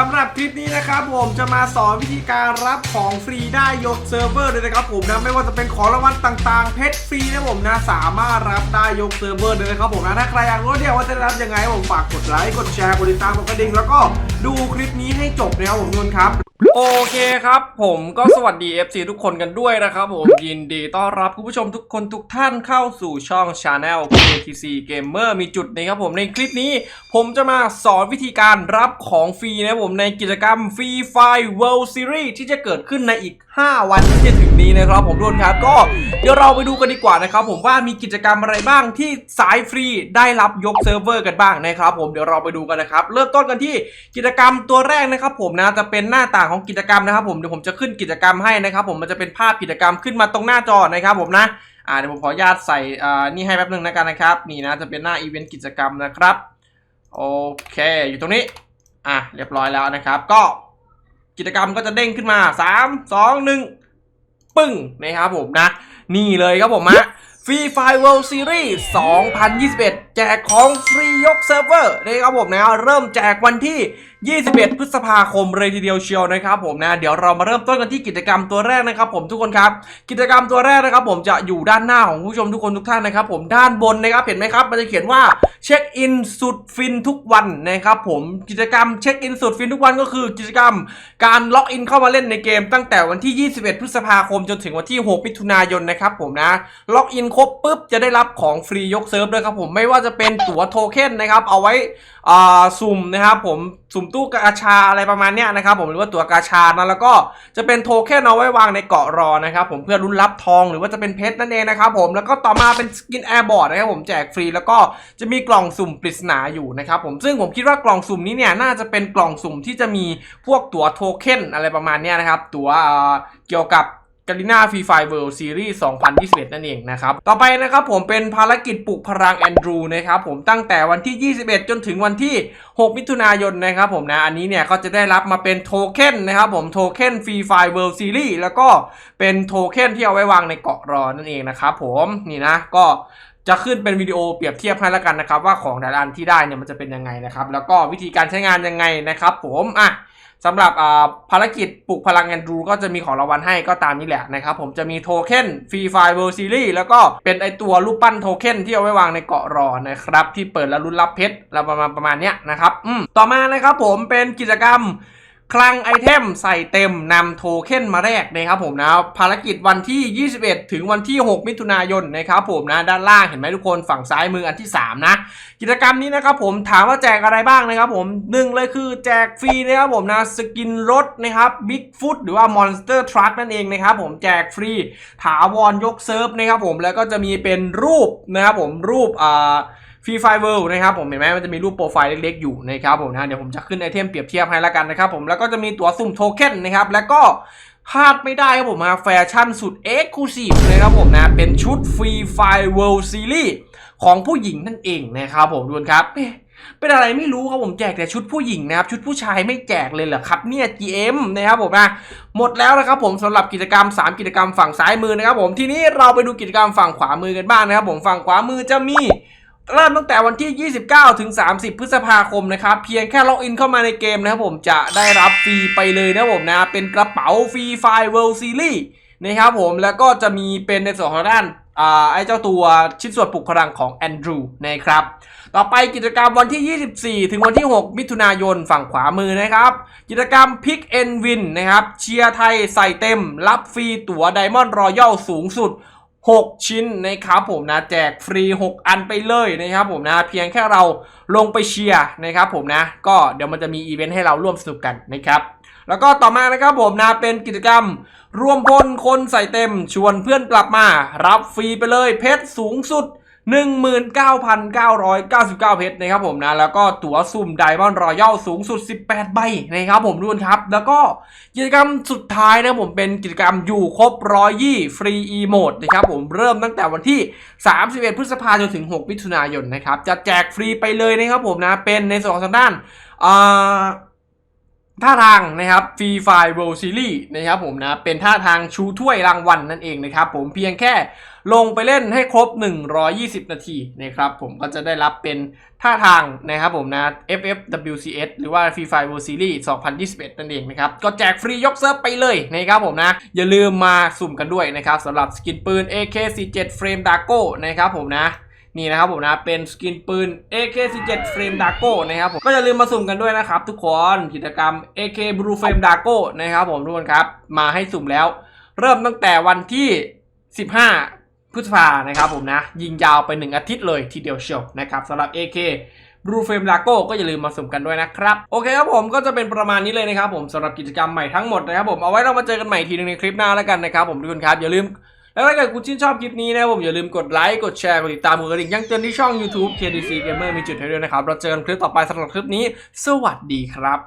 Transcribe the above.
สำหรับคลิปนี้นะครับผมจะมาสอนวิธีการรับของฟรีได้ยกเซิร์ฟเวอร์เลยนะครับผมนะไม่ว่าจะเป็นของรางวัลต่างๆ เพชรฟรีนะผมนะสามารถรับได้ยกเซิร์ฟเวอร์เลยนะครับผมนะถ้าใครอยากรู้เนี่ยว่าจะได้รับยังไงผมฝากกดไลค์กดแชร์กดติดตามกดกระดิ่งแล้วก็ดูคลิปนี้ให้จบนะครับผมทุกคนครับโอเคครับ ผมก็สวัสดี FC ทุกคนกันด้วยนะครับผมยินดีต้อนรับคุณผู้ชมทุกคนทุกท่านเข้าสู่ช่อง Channel KTC Gamer มีจุดนี้ครับผมในคลิปนี้ ผมจะมาสอนวิธีการรับของฟรีนะครับผมในกิจกรรม Free Fire World Series ที่จะเกิดขึ้นในอีก 5 วันที่จะถึงนี้นะครับผมทุกคนครับก็เดี๋ยวเราไปดูกันดีกว่านะครับผมว่ามีกิจกรรมอะไรบ้างที่สายฟรีได้รับยกเซิร์ฟเวอร์กันบ้างนะครับผมเดี๋ยวเราไปดูกันนะครับเริ่มต้นกันที่กิจกรรมตัวแรกนะครับผมนะจะเป็นหน้าต่างของกิจกรรมนะครับผมเดี๋ยวผมจะขึ้นกิจกรรมให้นะครับผมมันจะเป็นภาพกิจกรรมขึ้นมาตรงหน้าจอนะครับผมนะอ่าเดี๋ยวผมขออนุญาตใส่อ่านี่ให้แป๊บหนึงนะกันนะครับนี่นะจะเป็นหน้าอีเวนต์กิจกรรมนะครับโอเค อยู่ตรงนี้อะเรียบร้อยแล้วนะครับ ก็ กิจกรรมก็จะเด้งขึ้นมา 3 2 1 ปึ้งนะครับผมนะ นี่เลยครับผมฮะ Free Fire World Series 2021 แจกของฟรียกเซิร์ฟเวอร์นะครับผมนะ เริ่มแจกวันที่ 21 พฤษภาคมเลยทีเดียวเชียวนะครับผมนะเดี๋ยวเรามาเริ่มต้นกันที่กิจกรรมตัวแรกนะครับผมทุกคนครับกิจกรรมตัวแรกนะครับ ผมจะอยู่ด้านหน้าของผู้ชมทุกคนทุกท่านนะครับ ผมด้านบนนะครับเห็นไหมครับมันจะเขียนว่าเช็คอินสุดฟินทุกวันนะครับผมกิจกรรมเช็คอินสุดฟินทุกวันก็คือกิจกรรม การล็อกอินเข้ามาเล่นในเกม ตั้งแต่วันที่ 21 พฤษภาคมจนถึงวันที่ 6 มิถุนายนนะครับผมนะล็อกอินครบปุ๊บจะได้รับของฟรียกเซิร์ฟด้วยครับผมไม่ว่าจะเป็นตั๋วโทเค็นนะครับเอาไว้อ่าสุ่มนะครับผมสุ่มตู้กาชาอะไรประมาณเนี้ยนะครับผมหรือว่าตัวกาชานะแล้วก็จะเป็นโทเค็นเอาไว้วางในเกาะรอนะครับผมเพื่อรุ้นรับทองหรือว่าจะเป็นเพชรนั่นเองนะครับผมแล้วก็ต่อมาเป็นสกินแอร์บอร์ดนะครับผมแจกฟรีแล้วก็จะมีกล่องสุ่มปริศนาอยู่นะครับผมซึ่งผมคิดว่ากล่องสุ่มนี้เนี่ยน่าจะเป็นกล่องสุ่มที่จะมีพวกตัวโทเค็นอะไรประมาณเนี้ยนะครับตัวเกี่ยวกับ กาลิน่าฟรีไฟเวิลด์ซีรีส์2021 นั่นเองนะครับ ต่อไปนะครับผมเป็นภารกิจปลุกพลังแอนดรูนะครับผมตั้งแต่วันที่ 21 จนถึงวันที่ 6 มิถุนายนนะครับผมนะอันนี้เนี่ยก็จะได้รับมาเป็นโทเค็นนะครับผมโทเค็นฟรีไฟเวิลด์ซีรีส์แล้วก็เป็นโทเค็นที่เอาไว้วางในเกาะรอนั่นเองนะครับผมนี่นะก็จะขึ้นเป็นวิดีโอเปรียบเทียบให้แล้วกันนะครับว่าของแต่ละอันที่ได้เนี่ยมันจะเป็นยังไงนะครับแล้วก็วิธีการใช้งานยังไงนะครับผมอะ สำหรับภารกิจปลุกพลังแอนดรูก็จะมีของรางวัลให้ก็ตามนี้แหละนะครับผมจะมีโทเค็นฟรีไฟเวิร์ซีรีส์แล้วก็เป็นไอตัวรูปปั้นโทเค็นที่เอาไว้วางในเกาะรอนะครับที่เปิดแล้วรุ้นรับเพชรแล้วประมาณประมาณเนี้ยนะครับอืมต่อมานะครับผมเป็นกิจกรรม คลังไอเทมใส่เต็มนำโทเค็นมาแลกนะครับผมนะภารกิจวันที่ 21 ถึงวันที่ 6 มิถุนายนนะครับผมนะด้านล่างเห็นไหมทุกคนฝั่งซ้ายมืออันที่ 3 นะ กิจกรรมนี้นะครับผมถามว่าแจกอะไรบ้างนะครับผมหนึ่งเลยคือแจกฟรีนะครับผมนะสกินรถนะครับบิ๊กฟุตหรือว่า Monster Truck นั่นเองนะครับผมแจกฟรีถาวรยกเซิร์ฟนะครับผมแล้วก็จะมีเป็นรูปนะครับผมรูปอ่า ฟรีไฟเวิลด์นะครับผมเห็นไหมมันจะมีรูปโปรไฟล์เล็กๆอยู่นะครับผมนะเดี๋ยวผมจะขึ้นไอเทมเปรียบเทียบให้ล้วกันนะครับผมแล้วก็จะมีตั๋วสุ่มโทเค็นนะครับแล้วก็พลาดไม่ได้ครับผมมาแฟชั่นสุดเอ็กซ์คลูซีฟนะครับผมนะเป็นชุดฟรีไฟเวิลด์ซีรีส์ของผู้หญิงนั่นเองนะครับผมดูนครับเป็นอะไรไม่รู้ครับผมแจกแต่ชุดผู้หญิงนะครับชุดผู้ชายไม่แจกเลยเหรอครับเนี่ย GM นะครับผมนะหมดแล้วนะครับผมสำหรับกิจกรรม 3 กิจกรรมฝั่งซ้ายมือนะครับผมทีนี้เราไปดูกิจกรรมฝั่งขวามือกันบ้างนะครับผมฝั่งขวามือจะมี เริ่มตั้งแต่วันที่ 29 ถึง 30 พฤษภาคมนะครับ เพียงแค่ล็อกอินเข้ามาในเกมนะครับผมจะได้รับฟรีไปเลยนะครับผมนะ เป็นกระเป๋าฟรีไฟล์ World Series นะครับผม แล้วก็จะมีเป็นในส่วนของด้านอ่าไอ้เจ้าตัวชิ้นส่วนปลุกพลังของแอนดรูนะครับ ต่อไปกิจกรรมวันที่ 24 ถึงวันที่ 6 มิถุนายนฝั่งขวามือนะครับ กิจกรรม Pick and Win นะครับ เชียร์ไทยใส่เต็ม รับฟรีตั๋ว Diamond Royal สูงสุด 6 ชิ้นนะครับผมนะแจกฟรี 6 อันไปเลยนะครับผมนะเพียงแค่เราลงไปเชียร์นะครับผมนะ ก็เดี๋ยวมันจะมีอีเวนต์ให้เราร่วมสนุกกันนะครับแล้วก็ต่อมานะครับผมนะเป็นกิจกรรมรวมพลคนใส่เต็มชวนเพื่อนกลับมา รับฟรีไปเลยเพชรสูงสุด 19,999 เพชรนะครับผมนะ แล้วก็ตั๋วสุ่มไดมอนด์รอยัลสูงสุด 18 ใบนะครับผมทุกคนครับ แล้วก็กิจกรรมสุดท้ายนะผมเป็นกิจกรรมอยู่ครบร้อยยี่ฟรีอีโมดนะครับผมเริ่มตั้งแต่วันที่ 31 พฤษภาคมจนถึง 6 มิถุนายนนะครับ จะแจกฟรีไปเลยนะครับผมนะ เป็นในส่วนของทางด้านอ่า ท่าทางนะครับฟรีไฟ World Series นะครับผมนะเป็นท่าทางชูถ้วยรางวัลนั่นเองนะครับผมเพียงแค่ลงไปเล่นให้ครบ 120 นาทีนะครับผมก็จะได้รับเป็นท่าทางนะครับผมนะ FFWCS หรือว่า Free Fire World Series 2021 นั่นเองนะครับก็แจกฟรียกเซิร์ฟไปเลยนะครับผมนะอย่าลืมมาสุ่มกันด้วยนะครับสำหรับสกินปืน AK47 Frame Dago นะครับผมนะ นี่นะครับผมนะเป็นสกินปืน AK47 Frame Dago นะครับผมก็อย่าลืมมาสุ่มกันด้วยนะครับทุกคนกิจกรรม AK Blue Frame Dago นะครับผมทุกคนครับ มาให้สุ่มแล้ว เริ่มตั้งแต่วันที่ 15 พฤษภานะครับผมนะ ยิงยาวไป 1 อาทิตย์เลยทีเดียวเชียวนะครับสำหรับ AK Blue Frame Dago ก็อย่าลืมมาสุ่มกันด้วยนะครับ โอเคครับผมก็จะเป็นประมาณนี้เลยนะครับผมสำหรับกิจกรรมใหม่ทั้งหมดนะครับผมเอาไว้เรามาเจอกันใหม่ทีนึงในคลิปหน้าแล้วกันนะครับผมทุกคนครับอย่าลืม แล้วถ้าเกิดคุณชื่นชอบคลิปนี้นะผมอย่าลืมกดไลค์ กดแชร์ กดติดตามกดกระดิ่งแจ้งเตือนที่ช่อง YouTube KDC Gamer มีจุดให้ด้วยนะครับ เราเจอกันคลิปต่อไปสำหรับคลิปนี้ สวัสดีครับ